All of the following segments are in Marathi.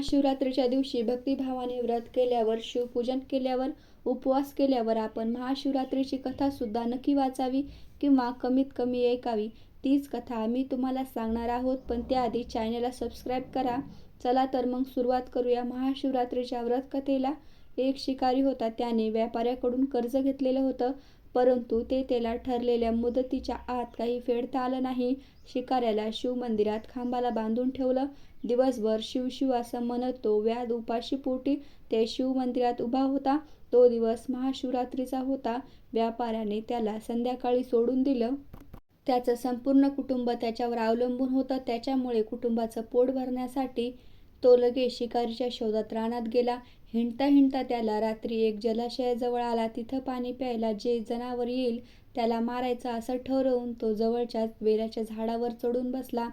महाशिवरात्रीच्या दिवशी भक्तिभावाने व्रत केल्यावर शिवपूजन केल्यावर उपवास केल्यावर आपण महाशिवरात्रीची कथासुद्धा नक्की वाचावी किंवा कमीत कमी ऐकावी. तीच कथा आम्ही तुम्हाला सांगणार आहोत पण त्याआधी चॅनलला सबस्क्राईब करा. चला तर मग सुरुवात करूया महाशिवरात्रीच्या व्रत कथेला एक शिकारी होता त्याने व्यापाऱ्याकडून कर्ज घेतलेलं होतं. परंतु ते त्याला ठरलेल्या मुदतीच्या आत काही फेडता आलं नाही. शिकाऱ्याला शिवमंदिरात खांबाला बांधून ठेवलं. दिवसभर शिवशिव असं म्हणत तो व्याध उपाशी पोटी ते शिवमंदिरात उभा होता. तो दिवस महाशिवरात्रीचा होता. व्यापाऱ्याने त्याला संध्याकाळी सोडून दिलं. त्याचं संपूर्ण कुटुंब त्याच्यावर अवलंबून होतं. त्याच्यामुळे कुटुंबाचं पोट भरण्यासाठी तो लगेच शिकारीच्या शोधात रानात गेला. हिंडता हिंडता त्याला रात्री एक जलाशयाजवळ आला. तिथं पाणी प्यायला जे जनावर येईल त्याला मारायचं असं ठरवून तो जवळच्या बेराच्या झाडावर चढून बसला.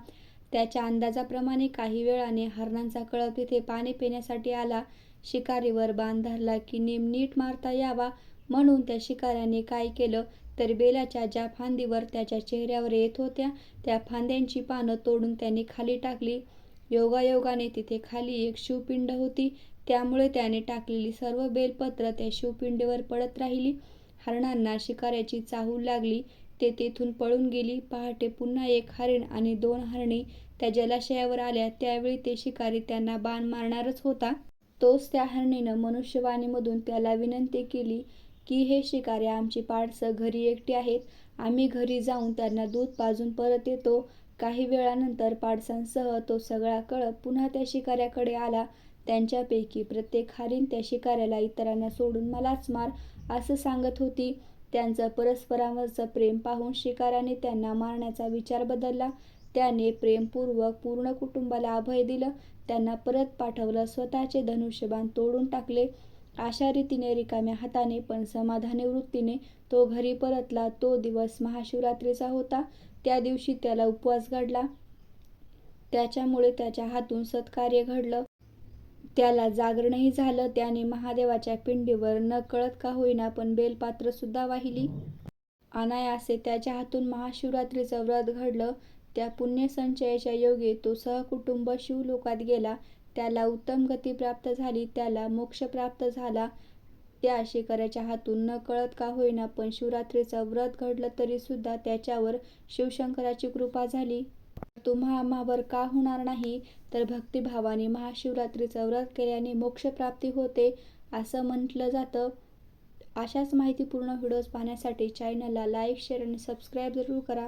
त्याच्या अंदाजाप्रमाणे काही वेळाने हरणांचा कळप तिथे पाणी पिण्यासाठी आला. शिकारीवर बाण धरला की नेम नीट मारता यावा म्हणून त्या शिकाऱ्याने काय केलं तर बेलाच्या ज्या फांदीवर त्याच्या चेहऱ्यावर येत होत्या त्या फांद्यांची पानं तोडून त्याने खाली टाकली. योगायोगाने तिथे खाली एक शिवपिंड होती. त्यामुळे त्याने टाकलेली सर्व बेलपत्र त्या शिवपिंडीवर पडत राहिली. हरणांना शिकाऱ्याची चाहूल लागली. ते तेथून पळून गेली. पहाटे पुन्हा एक हरिण आणि दोन हरणी त्या जलाशयावर आल्या. त्यावेळी ते शिकारी त्यांना बाण मारणारच होता. तोच त्या हरणीनं मनुष्यवाणीमधून त्याला विनंती केली की हे शिकारी आमची पाडसं घरी एकटी आहेत. आम्ही घरी जाऊन त्यांना दूध पाजून परत येतो. काही वेळानंतर पाडसांसह तो सगळा कळप पुन्हा त्या शिकाऱ्याकडे आला. त्यांच्यापैकी प्रत्येक हारीन त्या शिकाऱ्याला इतरांना सोडून मलाच मार असं सांगत होती. त्यांचं परस्परांवरचं प्रेम पाहून शिकाऱ्याने त्यांना मारण्याचा विचार बदलला. त्याने प्रेमपूर्वक पूर्ण कुटुंबाला अभय दिलं. त्यांना परत पाठवलं. स्वतःचे धनुष्यबाण तोडून टाकले. अशा रीतीने रिकाम्या हाताने पण समाधानी वृत्तीने तो घरी परतला. तो दिवस महाशिवरात्रीचा होता. त्या दिवशी त्याला उपवास घडला. त्याच्यामुळे त्याच्या हातून सत्कार्य घडलं. त्याला जागरणही झालं. त्याने महादेवाच्या पिंडीवर न कळत का होईना पण बेलपात्र सुद्धा वाहिली. अनायासे त्याच्या हातून महाशिवरात्रीचं व्रत घडलं. त्या पुण्यसंचयाच्या योगे तो सहकुटुंब शिवलोकात गेला. त्याला उत्तम गती प्राप्त झाली त्याला मोक्ष प्राप्त झाला. त्या शेकऱ्याच्या हातून न कळत का होईना पण शिवरात्रीचं व्रत घडलं तरी सुद्धा त्याच्यावर शिवशंकराची कृपा झाली. तुम्हा आम्हावर का होणार नाही? तर भक्तिभावाने महाशिवरात्रीचं व्रत केल्याने मोक्षप्राप्ती होते असं म्हटलं जातं. अशाच माहितीपूर्ण व्हिडिओज पाहण्यासाठी चॅनलला लाईक शेअर आणि सबस्क्राईब जरूर करा.